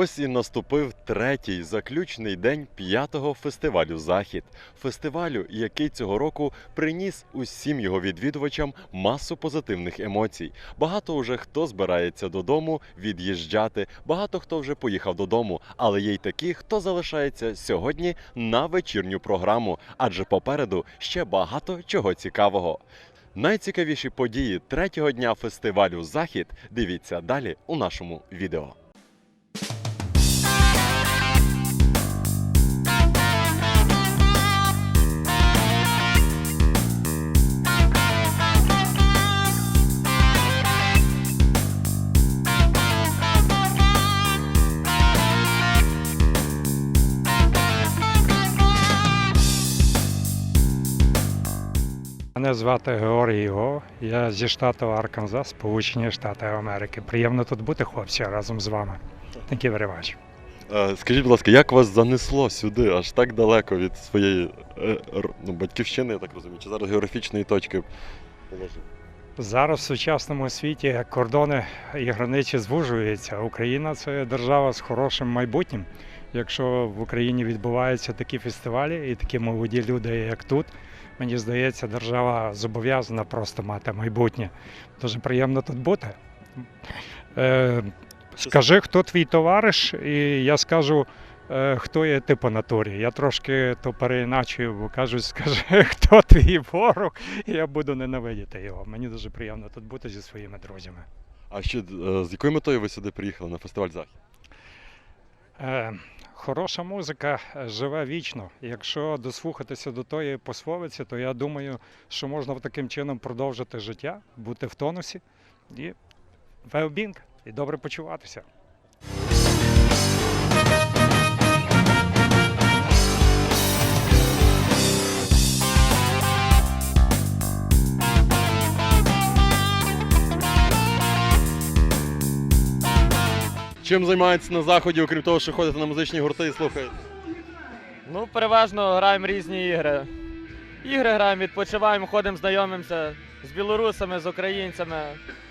Ось і наступив третій заключний день п'ятого фестивалю Захід. Фестивалю, який цього року приніс усім його відвідувачам масу позитивних емоцій. Багато уже хто збирається додому від'їжджати, багато хто вже поїхав додому, але є й такі, хто залишається сьогодні на вечірню програму, адже попереду ще багато чого цікавого. Найцікавіші події третього дня фестивалю Захід дивіться далі у нашому відео. Мене звати Георгій Го. Я зі штату Арканзас, Сполучені Штати Америки. Приємно тут бути, хлопці, разом з вами. Very much. Е, Скажіть, будь ласка, як вас занесло сюди, аж так далеко від своєї е, ну, батьківщини, я так розумію, чи зараз географічної точки положили? Зараз в сучасному світі кордони і границі звужуються. Україна це держава з хорошим майбутнім. Якщо в Україні відбуваються такі фестивалі і такі молоді люди, як тут, мені здається, держава зобов'язана просто мати майбутнє. Дуже приємно тут бути. Е, скажи, хто твій товариш, і я скажу, е, хто є ти по натурі. Я трошки то переіначую, бо кажуть, скажи, хто твій ворог, і я буду ненавидіти його. Мені дуже приємно тут бути зі своїми друзями. А що, е, з якою метою ви сюди приїхали на фестиваль Захід? Хороша музика е, живе вічно. Якщо дослухатися до тої пословиці, то я думаю, що можна таким чином продовжити життя, бути в тонусі і well-being, і добре почуватися. Чим займаєтеся на заході, окрім того, що ходите на музичні гурти і слухаєте? Ну, переважно граємо різні ігри. Ігри граємо, відпочиваємо, ходимо, знайомимося з білорусами, з українцями.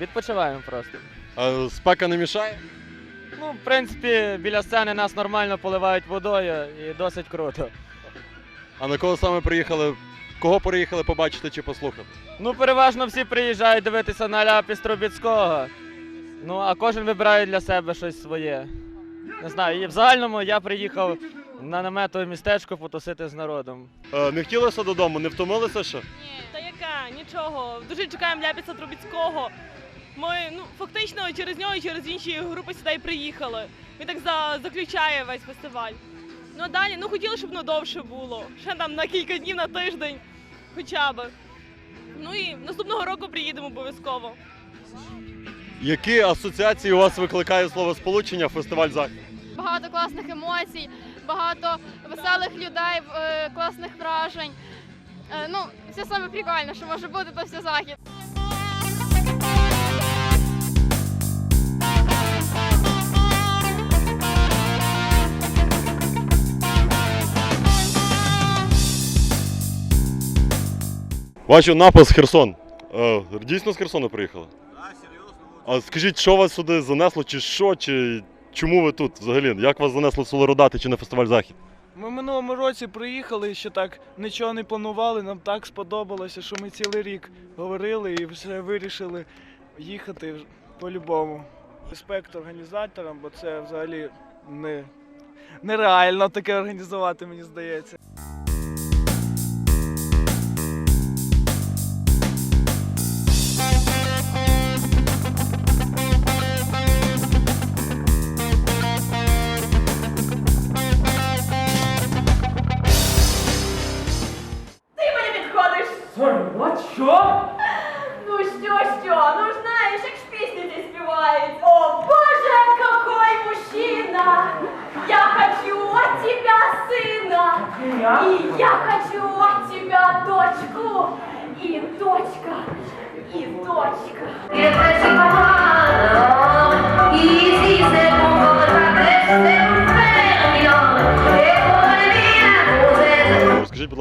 Відпочиваємо просто. А спека не мішає? Ну, в принципі, біля сцени нас нормально поливають водою і досить круто. А на кого саме приїхали? Кого приїхали побачити чи послухати? Ну, переважно всі приїжджають дивитися на ляпіс Трубіцького. Ну, а кожен вибирає для себе щось своє. Не знаю, і в загальному я приїхав на наметове містечко потусити з народом. Е, не хотілося додому, не втомилися ще? Ні, та яка, нічого. Дуже чекаємо Ляпіса Трубіцького. Ми ну фактично через нього і через інші групи сюди приїхали. Він так за, заключає весь фестиваль. Ну а далі, ну хотіли, щоб воно довше було. Ще там на кілька днів, на тиждень, хоча б. Ну і наступного року приїдемо обов'язково. Які асоціації у вас викликає слово сполучення фестиваль Захід? багато класних емоцій, багато веселих людей, е, класних вражень. Е, Ну, все саме прикольне, що може бути, то все захід. Бачу напис Херсон. Е, дійсно з Херсону приїхали? А скажіть, що вас сюди занесло, чи що, чи чому ви тут взагалі? Як вас занесло в село Родати чи на фестиваль Захід? Ми минулому році приїхали, ще так нічого не планували. Нам так сподобалося, що ми цілий рік говорили і вже вирішили їхати по-любому. Респект організаторам, бо це взагалі не, нереально таке організувати, мені здається.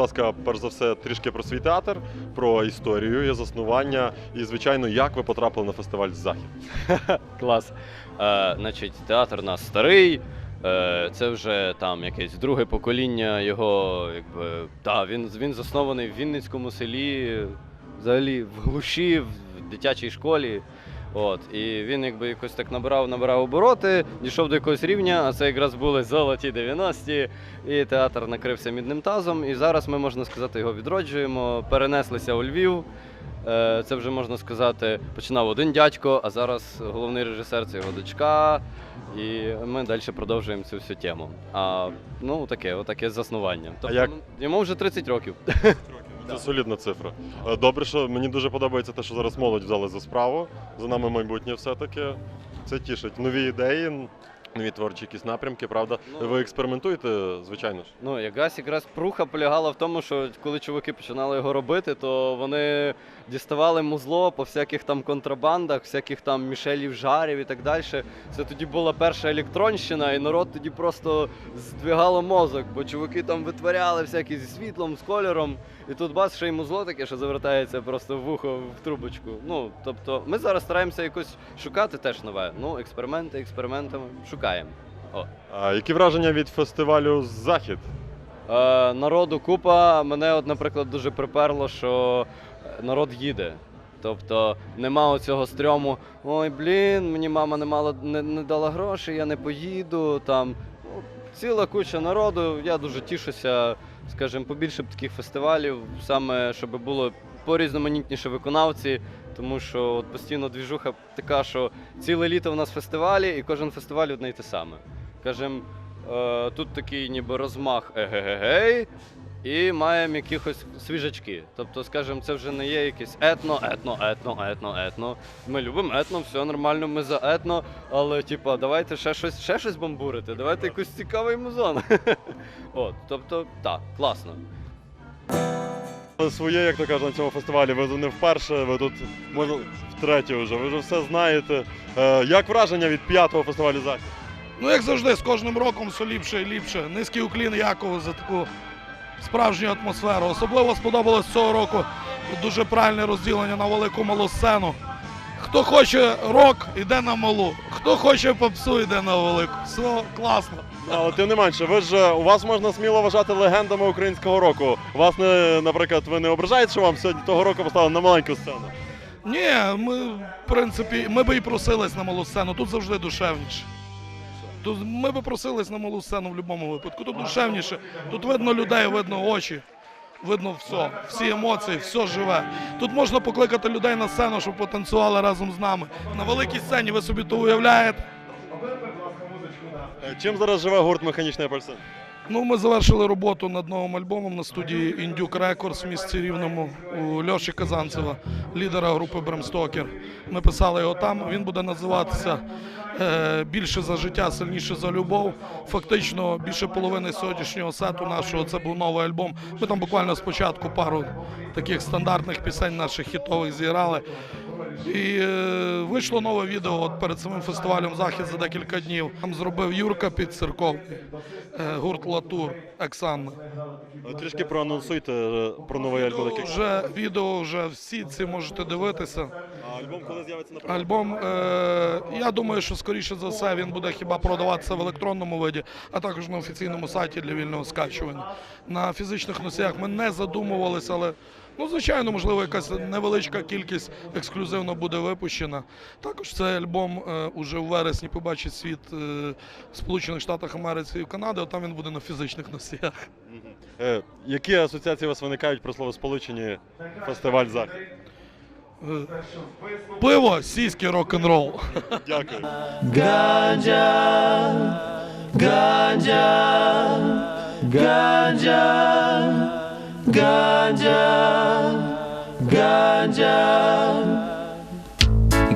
Ласка, перш за все, трішки про свій театр, про історію, його заснування і, звичайно, як ви потрапили на фестиваль Захід. Клас. Е, значить, театр у нас старий. Е, це вже там якесь друге покоління його, якби. Да, він, він заснований в Вінницькому селі, взагалі в глуші, в дитячій школі. От, і він якби якось так набирав, набирав обороти, дійшов до якогось рівня, а це якраз були золоті 90-ті, і театр накрився мідним тазом. І зараз ми, можна сказати, його відроджуємо, перенеслися у Львів. Е, Це вже можна сказати, починав один дядько, а зараз головний режисер це його дочка. І ми далі продовжуємо цю всю тему. А ну таке, отаке заснування. Тобто як- ну, йому вже 30 років. Це солідна цифра. Е, Добре, що мені дуже подобається те, що зараз молодь взяли за справу. За нами майбутнє все-таки. Це тішить. Нові ідеї, нові творчі якісь напрямки, правда? Ну. Ви експериментуєте, звичайно ж. Ну, якраз якраз пруха полягала в тому, що коли чуваки починали його робити, то вони діставали музло по всяких там контрабандах, всяких там мішелів жарів і так далі. Це тоді була перша електронщина, і народ тоді просто здвигало мозок, бо чуваки там витворяли всякі зі світлом, з кольором. І тут бас ще й музло таке, що завертається просто в вухо в трубочку. Ну, тобто, ми зараз стараємося якось шукати теж нове. Ну, експерименти, експериментами шукаємо. А які враження від фестивалю Захід? Е, народу купа. Мене, от, наприклад, дуже приперло, що народ їде. Тобто нема оцього стрьому, ой, блін, мені мама не мала не, не дала грошей, я не поїду. Там ну, ціла куча народу. Я дуже тішуся, скажімо, побільше б таких фестивалів, саме щоб було порізноманітніше виконавці, тому що от постійно двіжуха така, що ціле літо в нас фестивалі, і кожен фестиваль одне й те саме. Кажем, е, тут такий ніби розмах егегегей, і маємо якихось свіжачки. Тобто, скажімо, це вже не є якесь етно, етно, етно, етно, етно. Ми любимо етно, все нормально, ми за етно, але типа, давайте ще щось, ще щось бомбурити, давайте якийсь цікавий музон. От, тобто, так, класно. Своє, як то кажуть, на цьому фестивалі. Ви не вперше, ви тут може втретє вже. Ви вже все знаєте. Е, Як враження від п'ятого фестивалю Захід? Ну, як завжди, з кожним роком все ліпше і ліпше. Низький уклін Якову за таку справжню атмосферу. Особливо сподобалось цього року дуже правильне розділення на велику малу сцену. Хто хоче рок, йде на малу. Хто хоче попсу, йде на велику. Все класно. Але тим не менше, ви ж е, у вас можна сміло вважати легендами українського року. Вас не, наприклад, ви не ображаєте, що вам сьогодні того року поставили на маленьку сцену? Ні, ми, в принципі, ми би і просились на малу сцену, тут завжди душевніше. Тут ми би просились на малу сцену в будь-якому випадку. Тут душевніше, тут видно людей, видно очі, видно все, всі емоції, все живе. Тут можна покликати людей на сцену, щоб потанцювали разом з нами. На великій сцені ви собі то уявляєте. Е, Чим зараз живе гурт Механічний апельсин? Ну, ми завершили роботу над новим альбомом на студії Індюк Рекордс в місті Рівному у Льоші Казанцева, лідера групи Бремстокер. Ми писали його там. Він буде називатися е, Більше за життя, сильніше за любов. Фактично, більше половини сьогоднішнього сету нашого це був новий альбом. Ми там буквально спочатку пару таких стандартних пісень наших хітових зіграли. І е, вийшло нове відео от перед самим фестивалем Захід за декілька днів. Там зробив Юрка Підцерковний, е, гурт Латур, Оксана. Е, Трішки проанонсуйте про новий альбом. Відео який- вже, відео вже всі ці можете дивитися. А альбом коли з'явиться на Альбом, е, я думаю, що скоріше за все він буде хіба продаватися в електронному виді, а також на офіційному сайті для вільного скачування. На фізичних носіях ми не задумувалися, але ну, звичайно, можливо, якась невеличка кількість ексклюзивно буде випущена. Також цей альбом е, уже в вересні побачить світ е, в Сполучених Штатах Америці і в Канаді, а там він буде на фізичних носіях. Е, Які асоціації у вас виникають про словосполучені фестиваль Захід? Пиво, сіський рок-н-рол. Дякую.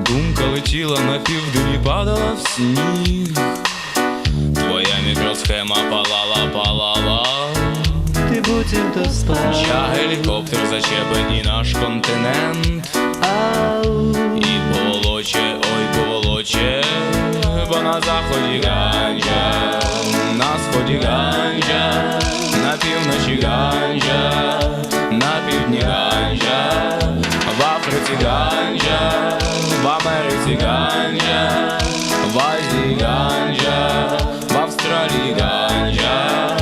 Думка летіла на південь і падала в сніг. Твоя мікросхема палала, палала. Ти буцімто спав Я гелікоптер зачепить і наш континент. Ау, І поволоче, ой, поволоче, бо на заході ганджа, на сході ганджа, на півночі ганджа, на півдні ганжа, в Африці Ганжа, в Америці ганджа, в Азії ганжа, в Австралії ганжа.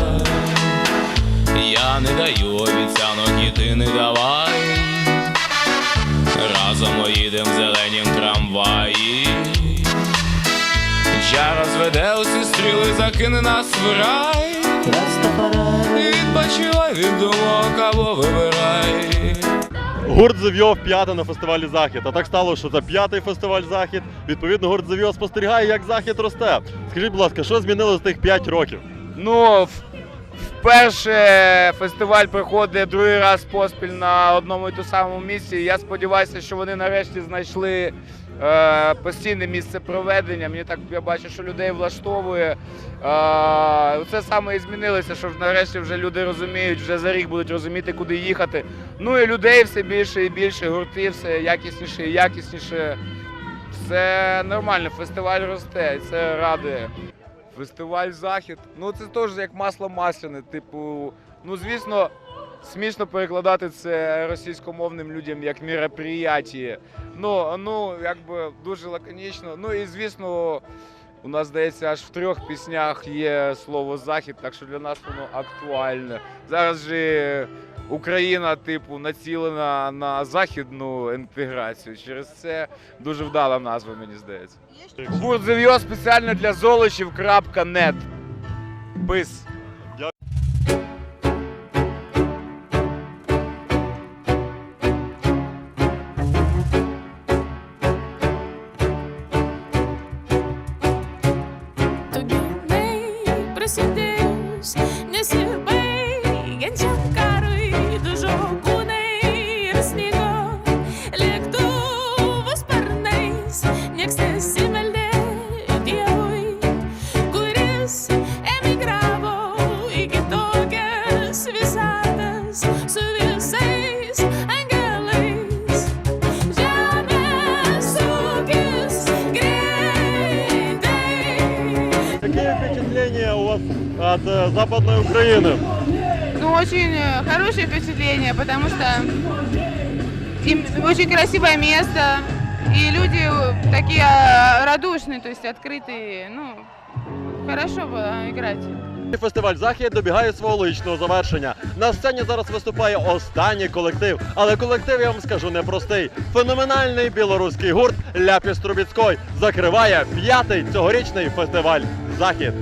Я не даю обіцянок і ти не давай. Разом ми їдем в зеленім трамваї. Я розведе усі стріли, закине нас в рай. Відпочивай від думок або вибирай. Гурт Зев'йо п'яте на фестивалі Захід. А так стало, що це п'ятий фестиваль Захід. Відповідно, гурт Зев'йо спостерігає, як захід росте. Скажіть, будь ласка, що змінилося з тих 5 років? Ну, вперше фестиваль проходить другий раз поспіль на одному і тому самому місці. Я сподіваюся, що вони нарешті знайшли постійне місце проведення. Мені так я бачу, що людей влаштовує. Е, це саме і змінилося, що нарешті вже люди розуміють, вже за рік будуть розуміти, куди їхати. Ну і людей все більше і більше, гурти все якісніше і якісніше. Все нормально, фестиваль росте, це радує. Фестиваль Захід. Ну це теж як масло масляне. Типу, ну звісно, смішно перекладати це російськомовним людям як мероприятие. Ну, ну, якби дуже лаконічно. Ну і звісно, у нас здається, аж в трьох піснях є слово захід, так що для нас воно актуальне. Зараз же Україна, типу, націлена на західну інтеграцію. Через це дуже вдала назва, мені здається. Гурт Зев'йо спеціально для золочів.нет. Пис. Украины? Ну, очень э, хорошее впечатление, потому что им очень красивое место, и люди э, такие э, радушные, то есть открытые. Ну, хорошо было играть. Фестиваль Захід добігає свого логічного завершення. На сцені зараз виступає останній колектив, але колектив я вам скажу непростий. Феноменальний білоруський гурт Ляпіс Трубіцькой закриває п'ятий цьогорічний фестиваль Захід.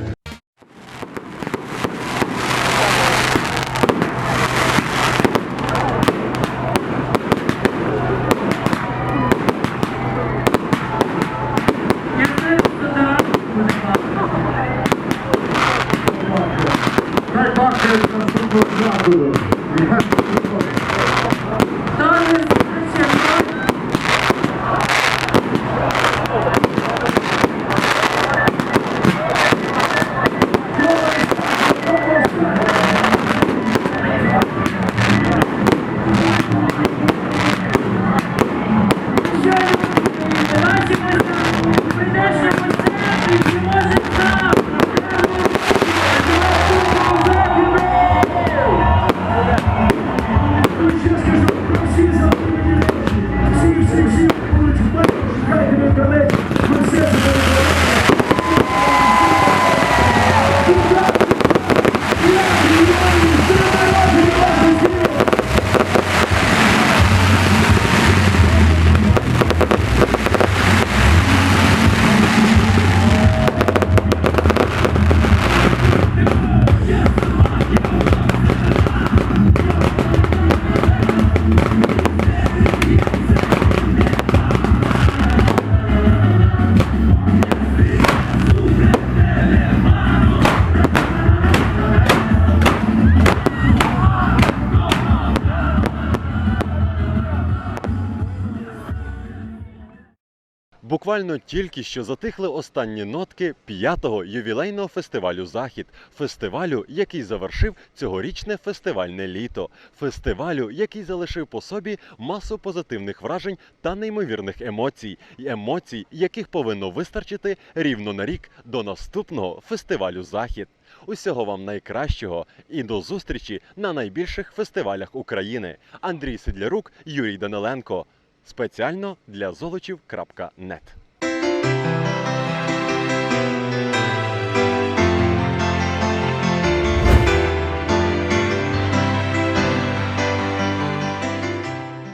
Буквально тільки що затихли останні нотки п'ятого ювілейного фестивалю Захід, фестивалю, який завершив цьогорічне фестивальне літо, фестивалю, який залишив по собі масу позитивних вражень та неймовірних емоцій, і емоцій, яких повинно вистачити рівно на рік до наступного фестивалю Захід. Усього вам найкращого і до зустрічі на найбільших фестивалях України. Андрій Сидлярук, Юрій Даниленко. Спеціально для золочів.нет.